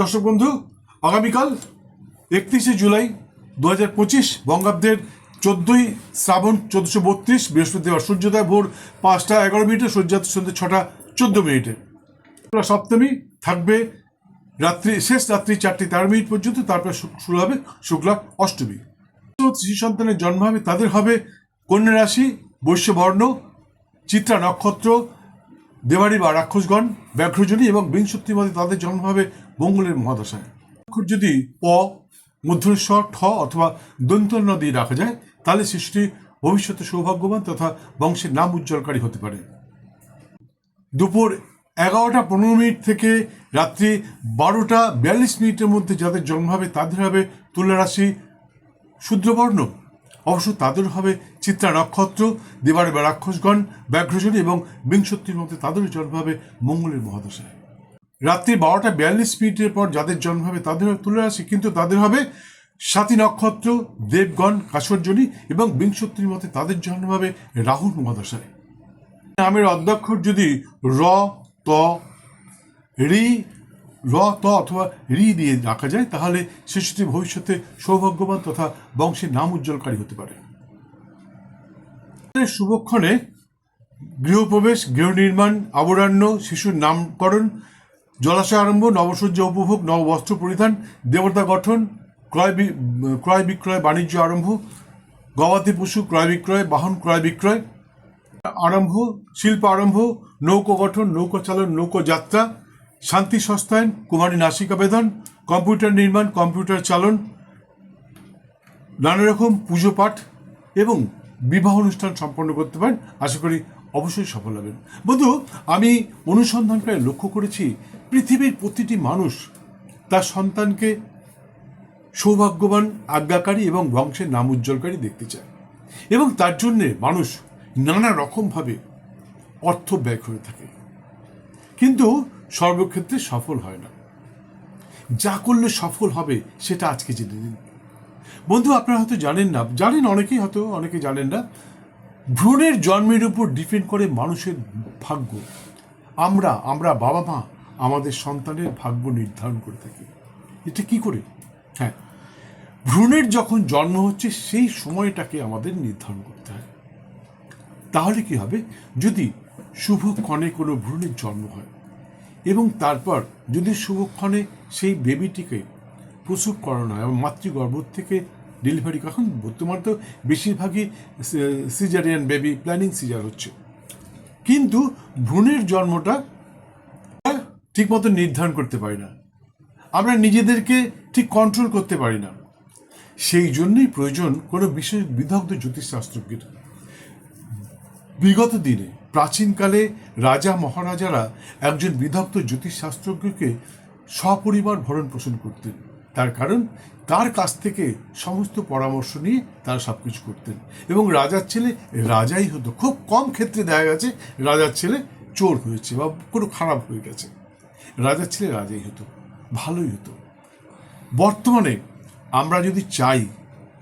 দর্শক বন্ধু, আগামীকাল একত্রিশে জুলাই দু হাজার পঁচিশ বঙ্গাব্দের চোদ্দই শ্রাবণ চোদ্দশো বত্রিশ বৃহস্পতিবার সূর্যোদয় ভোর পাঁচটা এগারো মিনিটে, সূর্যাস্ত সন্ধ্যে ছটা চোদ্দ মিনিটে। সপ্তমী থাকবে রাত্রি, শেষ রাত্রি চারটি তেরো মিনিট পর্যন্ত, তারপরে শুরু হবে শুক্লা অষ্টমী। শিশু সন্তানের জন্ম হবে, তাদের হবে কন্যা রাশি, বৈশ্যবর্ণ, চিত্রা নক্ষত্র দেবাড়ি বা রাক্ষসগণ, ব্যাঘ্রজনী এবং মধ্যে তাদের জন্ম হবে মঙ্গলের মহাদশায়। অক্ষর যদি প মধ্যস্বর ঠ অথবা দন্ত নদী রাখা যায়, তাহলে সৃষ্টি ভবিষ্যতে সৌভাগ্যবান তথা বংশের নাম উজ্জ্বলকারী হতে পারে। দুপুর এগারোটা পনেরো মিনিট থেকে রাত্রি বারোটা বিয়াল্লিশ মিনিটের মধ্যে যাদের জন্ম হবে, তাদের হবে তুলা রাশি শূদ্রবর্ণ। অবশ্য তাদের হবে চিত্রা নক্ষত্র দেবারে বা রাক্ষসগণ, ব্যাঘ্রজনী এবং বিংশতির মধ্যে তাদেরও জন্ম হবে মঙ্গলের মহাদশায়। রাত্রি বারোটা বিয়াল্লিশ মিনিটের পর যাদের জন্ম হবে তাদের তুলা রাশি কিন্তু তাদের হবে সাতী নক্ষত্র, দেবগণ, কাশর্জনী এবং বিংশতির মতে তাদের জন্ম হবে রাহুল মহাদশায়। নামের অধ্যক্ষর যদি র, ত, রি, র, ত অথবা রি দিয়ে রাখা যায়, তাহলে শিশুটি ভবিষ্যতে সৌভাগ্যবান তথা বংশের নাম উজ্জ্বলকারী হতে পারে। শুভক্ষণে গৃহপ্রবেশ, গৃহ নির্মাণ আবরাণ্য শিশুর নামকরণ জলাশয় আরম্ভ, নবসজ্জা উপভোগ, নববস্ত্র পরিধান, দেবতা গঠন, ক্রয় ক্রয় বিক্রয়, বাণিজ্য আরম্ভ, গবাদি পশু ক্রয় বিক্রয়, বাহন ক্রয় বিক্রয়, আরম্ভ, শিল্প আরম্ভ, নৌকো গঠন, নৌকো চালন, নৌকো যাত্রা, শান্তি সস্তায়ন কুমারী নাসিকা বেদন, কম্পিউটার নির্মাণ, কম্পিউটার চালন, নানা রকম পুজো পাঠ এবং বিবাহ অনুষ্ঠান সম্পন্ন করতে পারেন। আশা করি অবশ্যই সফল হবেন। বন্ধু, আমি অনুসন্ধান করে লক্ষ্য করেছি পৃথিবীর প্রতিটি মানুষ তার সন্তানকে সৌভাগ্যবান, আজ্ঞাকারী এবং বংশের নাম উজ্জ্বলকারী দেখতে চায়। এবং তার জন্যে মানুষ নানা রকমভাবে অর্থ ব্যয় করে থাকে। কিন্তু সর্বক্ষেত্রে সফল হয় না। যা করলে সফল হবে, সেটা আজকে জেনে নিন। বন্ধু, আপনারা হয়তো জানেন না, জানেন অনেকেই হয়তো, অনেকে জানেন না, ভ্রূণের জন্মের উপর ডিপেন্ড করে মানুষের ভাগ্য। আমরা আমরা বাবা মা আমাদের সন্তানের ভাগ্য নির্ধারণ করে থাকি। এটা কি করে? হ্যাঁ ভ্রূণের যখন জন্ম হচ্ছে, সেই সময়টাকে আমাদের নির্ধারণ করতে হয়। তাহলে কি হবে? যদি শুভ শুভক্ষণে কোনো ভ্রূণের জন্ম হয় এবং তারপর যদি শুভক্ষণে সেই বেবিটিকে প্রসব করানো হয় মাতৃগর্ভ থেকে ডেলিভারি এখন বর্তমান তো বেশিরভাগই সিজারিয়ান বেবি প্ল্যানিং সিজার হচ্ছে। কিন্তু ভ্রূণের জন্মটা ঠিকমতো নির্ধারণ করতে পারি না। আমরা নিজেদেরকে ঠিক কন্ট্রোল করতে পারি না। সেই জন্যই প্রয়োজন কোনো বিশেষ বিদগ্ধ জ্যোতিষশাস্ত্রজ্ঞের। বিগত দিনে প্রাচীনকালে রাজা মহারাজারা একজন বিদগ্ধ জ্যোতিষশাস্ত্রজ্ঞকে সপরিবার ভরণ পোষণ করতেন। তার কারণ, তার কাছ থেকে সমস্ত পরামর্শ নিয়ে তারা সব কিছু করতেন এবং রাজার ছেলে রাজাই হতো। খুব কম ক্ষেত্রে দেখা গেছে রাজার ছেলে চোর হয়েছে বা কোনো খারাপ হয়ে গেছে। রাজার ছেলে রাজাই হতো, ভালোই হতো। বর্তমানে আমরা যদি চাই,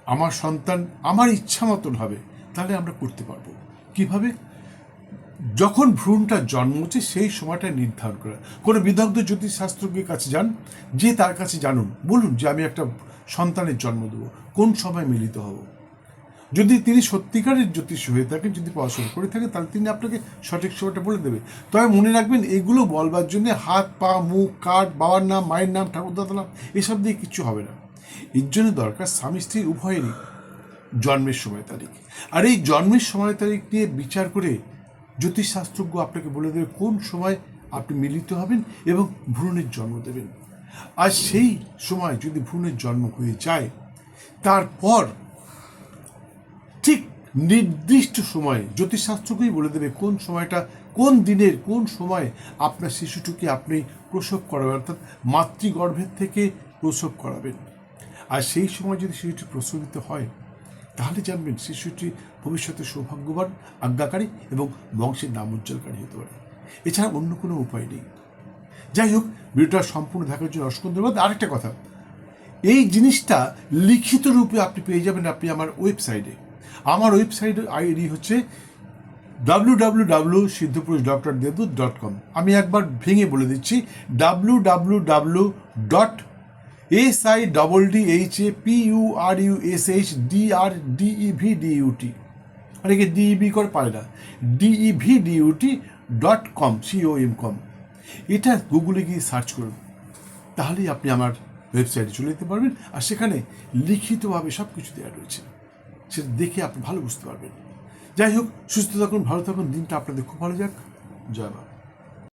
আমার সন্তান আমার ইচ্ছা মতন হবে, তাহলে আমরা করতে পারব। কীভাবে? যখন ভ্রূণটা জন্ম হচ্ছে, সেই সময়টা নির্ধারণ করা। কোনো বিদগ্ধ জ্যোতিষশাস্ত্রজ্ঞের কাছে যান, যে তার কাছে জানুন। বলুন যে আমি একটা সন্তানের জন্ম দেবো, কোন সময় মিলিত হব? যদি তিনি সত্যিকারের জ্যোতিষ হয়ে থাকেন, যদি পড়াশোনা করে থাকেন, তাহলে তিনি আপনাকে সঠিক সময়টা বলে দেবে। তবে মনে রাখবেন, এগুলো বলবার জন্য হাত, পা, মুখ কাঠ বাবার নাম, মায়ের নাম, ঠাকুরদাদার নাম, এসব দিয়ে কিছু হবে না। এর জন্য দরকার স্বামী স্ত্রী উভয়েরই জন্মের সময় তারিখ। আর এই জন্মের সময় তারিখ নিয়ে বিচার করে জ্যোতিষশাস্ত্রজ্ঞ আপনাকে বলে দেবে কোন সময় আপনি মিলিত হবেন এবং ভ্রূণের জন্ম দেবেন। আর সেই সময় যদি ভ্রূণের জন্ম হয়ে যায়, তারপর নির্দিষ্ট সময়ে, জ্যোতিষশাস্ত্রকেই বলে দেবে কোন সময়টা, কোন দিনের কোন সময়ে আপনার শিশুটিকে আপনি প্রসব করাবেন, অর্থাৎ মাতৃগর্ভের থেকে প্রসব করাবেন। আর সেই সময় যদি শিশুটি প্রসবিত হয়, তাহলে জানবেন শিশুটি ভবিষ্যতে সৌভাগ্যবান, আজ্ঞাকারী এবং বংশের নাম উজ্জ্বলকারী হতে পারে। এছাড়া অন্য কোনো উপায় নেই। যাই হোক, ভিডিওটা সম্পূর্ণ দেখার জন্য অসংখ্য ধন্যবাদ আরেকটা কথা, এই জিনিসটা লিখিত রূপে আপনি পেয়ে যাবেন আপনি আমার ওয়েবসাইটে। আমার ওয়েবসাইটের আইডি হচ্ছে ডাব্লু ডাব্লু ডাব্লু সিদ্ধপুরুষ ডক্টর দেবদূত ডট কম আমি একবার ভেঙে বলে দিচ্ছি W W W dot S I double D H A P U R U S H D R D E V D D U T অনেকে D E B করে পারে না। D E V D D U T dot com C O M com এটা গুগলে গিয়ে search করুন। তাহলেই আপনি আমার ওয়েবসাইটে চলে যেতে পারবেন। আর সেখানে লিখিতভাবে সব কিছু দেওয়া রয়েছে। সেটা দেখে আপনি ভালো বুঝতে পারবেন। যাই হোক, সুস্থ থাকুন, ভালো থাকুন, দিনটা আপনাদের খুব ভালো যাক। জয় বাবা